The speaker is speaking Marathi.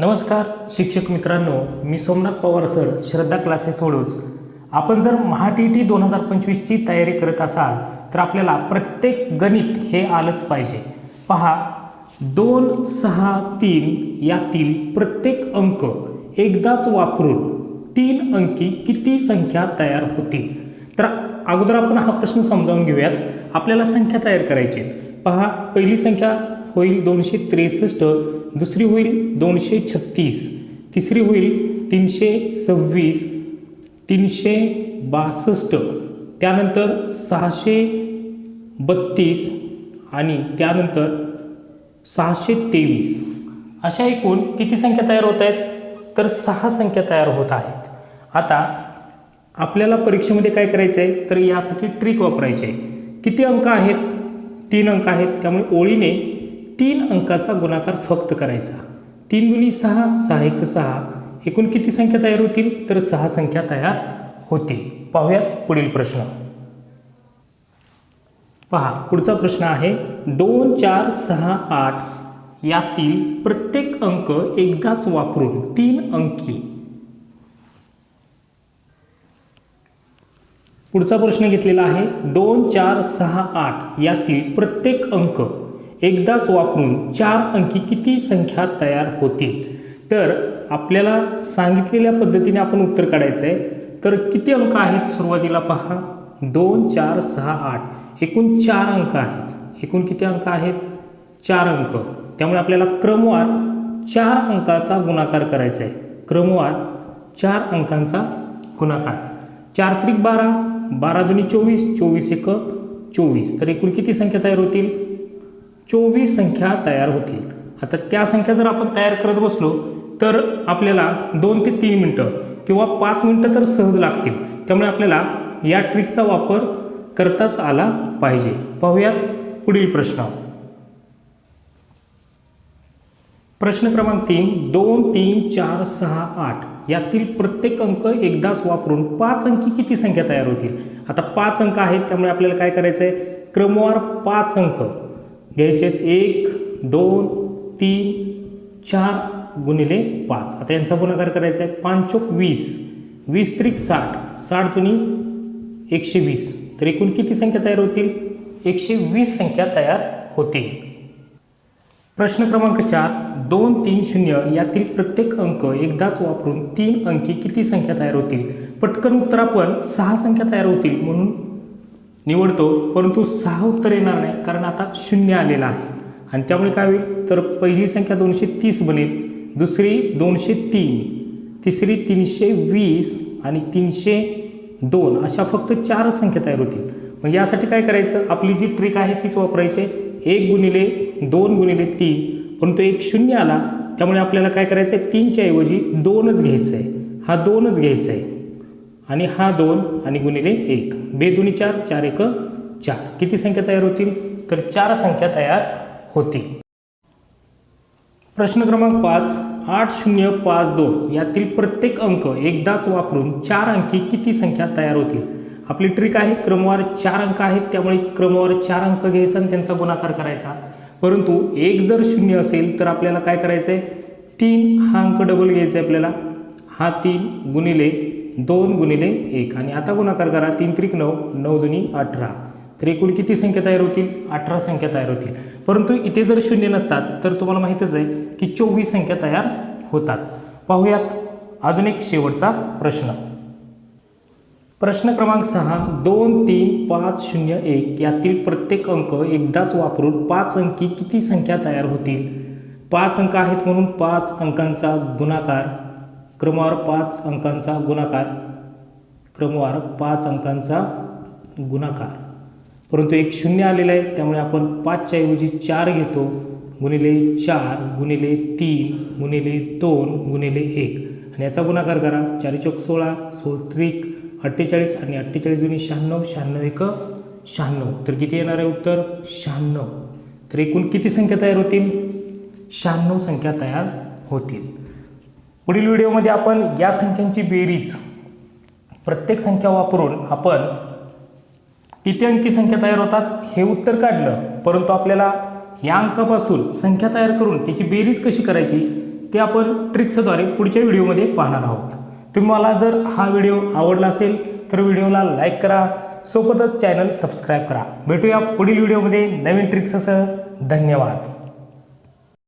नमस्कार शिक्षक मित्रांनो मी सोमनाथ पवार सर श्रद्धा क्लासेस वडूज आपण जर महा टी टी दोन हजार पंचवीसची तयारी करत असाल तर आपल्याला प्रत्येक गणित हे आलंच पाहिजे. पहा दोन सहा तीन यातील प्रत्येक अंक एकदाच वापरून तीन अंकी किती संख्या तयार होतील? तर अगोदर आपण हा प्रश्न समजावून घेऊयात. आपल्याला संख्या तयार करायची आहेत. पहा पहिली संख्या होईल दोनशे त्रेसष्ट दुसरी होईल दोनशे छत्तीस तिसरी होईल तीनशे सव्वीस तीनशे बासष्ट त्यानंतर सहाशे बत्तीस आणि त्यानंतर सहाशे तेवीस. अशा एकूण किती संख्या तयार होत आहेत? तर सहा संख्या तयार होत आहेत. आता आपल्याला परीक्षेमध्ये काय करायचं आहे तर यासाठी ट्रिक वापरायची आहे किती अंक आहेत? तीन अंक आहेत. त्यामुळे ओळीने तीन अंकाचा गुणाकार फक्त करायचा. तीन गुणी सहा सहा एक सहा. एकूण किती संख्या तयार होतील? तर सहा संख्या तयार होतील. पाहूयात पुढील प्रश्न. पहा पुढचा प्रश्न आहे. दोन चार सहा आठ यातील प्रत्येक अंक एकदाच वापरून तीन अंकी. पुढचा प्रश्न घेतलेला आहे. दोन चार सहा आठ यातील प्रत्येक अंक एकदाच वापरून चार अंकी किती संख्या तयार होतील? तर आपल्याला सांगितलेल्या पद्धतीने आपण उत्तर काढायचं आहे तर किती अंक आहेत सुरुवातीला पहा. दोन चार सहा आठ. एकूण चार अंक आहेत. एकूण किती अंक आहेत? चार अंक. त्यामुळे आपल्याला क्रमवार चार अंकाचा गुणाकार करायचा आहे क्रमवार चार अंकांचा गुणाकार. चार त्रिक बारा बारा दोन्ही चोवीस चोवीस एक चोवीस. तर एकूण किती संख्या तयार होतील? चोवीस संख्या तयार होतील आता त्या संख्या जर आपण तयार करत बसलो तर आपल्याला दोन ते तीन मिनटं किंवा पाच मिनटं तर सहज लागतील. त्यामुळे आपल्याला या ट्रिकचा वापर करताच आला पाहिजे. पाहूयात पुढील प्रश्न. प्रश्न क्रमांक तीन दोन तीन चार सहा आठ यातील प्रत्येक अंक एकदाच वापरून पाच अंकी किती संख्या तयार होतील? आता पाच अंक आहेत त्यामुळे आपल्याला काय करायचं आहे क्रमवार पाच अंक. घ्यायचे आहेत एक दोन तीन चार गुणिले पाच. आता यांचा गुणाकार करायचा आहे पाचोक वीस. वीस त्रिक साठ. साठ दुनी एकशे वीस. तर एकूण किती संख्या तयार होतील? एकशे वीस संख्या तयार होतील. प्रश्न क्रमांक चार दोन तीन शून्य यातील प्रत्येक अंक एकदाच वापरून तीन अंकी किती संख्या तयार होतील? पटकन उत्तर आपण सहा संख्या तयार होतील म्हणून निवडतो परंतु सहा उत्तर येणार नाही कारण आता शून्य आलेलं आहे. आणि त्यामुळे काय होईल? तर पहिली संख्या दोनशे तीस बनेल दुसरी दोनशे तीन तिसरी तीनशे वीस आणि तीनशे दोन. अशा फक्त चारच संख्या तयार होतील. मग यासाठी काय करायचं? आपली जी ट्रिक आहे तीच वापरायची. आहे. एक गुणिले दोन गुणिले तीन. परंतु एक शून्य आला त्यामुळे आपल्याला काय करायचं आहे तीनच्या ऐवजी दोनच घ्यायचं आहे हा दोनच घ्यायचा आहे आणि हा दोन आणि गुणिले एक. बे दोन्ही चार चार एक चार. किती संख्या तयार होतील? तर चार संख्या तयार होतील. प्रश्न क्रमांक पाच आठ शून्य पाच दोन. यातील प्रत्येक अंक एकदाच वापरून चार अंकी किती संख्या तयार होतील? आपली ट्रिक आहे क्रमवार चार अंक आहेत त्यामुळे क्रमवार चार अंक घ्यायचा आणि त्यांचा गुणाकार करायचा. परंतु एक जर शून्य असेल तर आपल्याला काय करायचं आहे तीन हा अंक डबल घ्यायचा आहे आपल्याला. हा तीन गुणिले दोन गुणिले एक. आणि आता गुणाकार करा. तीन त्रिक नऊ नऊ दुनी अठरा. तर एकूण किती संख्या तयार होतील? अठरा संख्या तयार होतील. परंतु इथे जर शून्य नसतात तर तुम्हाला माहीतच आहे की चोवीस संख्या तयार होतात. पाहूयात अजून एक शेवटचा प्रश्न. प्रश्न क्रमांक सहा दोन तीन पाच शून्य एक यातील प्रत्येक अंक एकदाच वापरून पाच अंकी किती संख्या तयार होतील? पाच अंक आहेत म्हणून पाच अंकांचा गुणाकार क्रमवार पाच अंकांचा गुणाकार. क्रमवार पाच अंकांचा गुणाकार. परंतु एक शून्य आलेलं आहे त्यामुळे आपण पाचच्या ऐवजी चार घेतो. गुणिले चार गुणिले तीन गुणिले दोन गुणिले एक. आणि याचा गुणाकार करा. चारी चौक सोळा सोळ त्रिक अठ्ठेचाळीस आणि अठ्ठेचाळीस गुणी शहाण्णव शहाण्णव एक शहाण्णव. तर किती येणार आहे उत्तर? शहाण्णव. तर एकूण किती संख्या तयार होतील? शहाण्णव संख्या तयार होतील. पुढील व्हिडिओमध्ये आपण या संख्यांची बेरीज प्रत्येक संख्या वापरून आपण किती अंकी संख्या तयार होतात हे उत्तर काढलं. परंतु आपल्याला या अंकापासून संख्या तयार करून त्याची बेरीज कशी करायची ते आपण ट्रिक्सद्वारे पुढच्या व्हिडिओमध्ये पाहणार आहोत. तुम्हाला जर हा व्हिडिओ आवडला असेल तर व्हिडिओला लाईक करा सोबतच चॅनल सबस्क्राईब करा. भेटूया पुढील व्हिडिओमध्ये नवीन ट्रिक्ससह. धन्यवाद.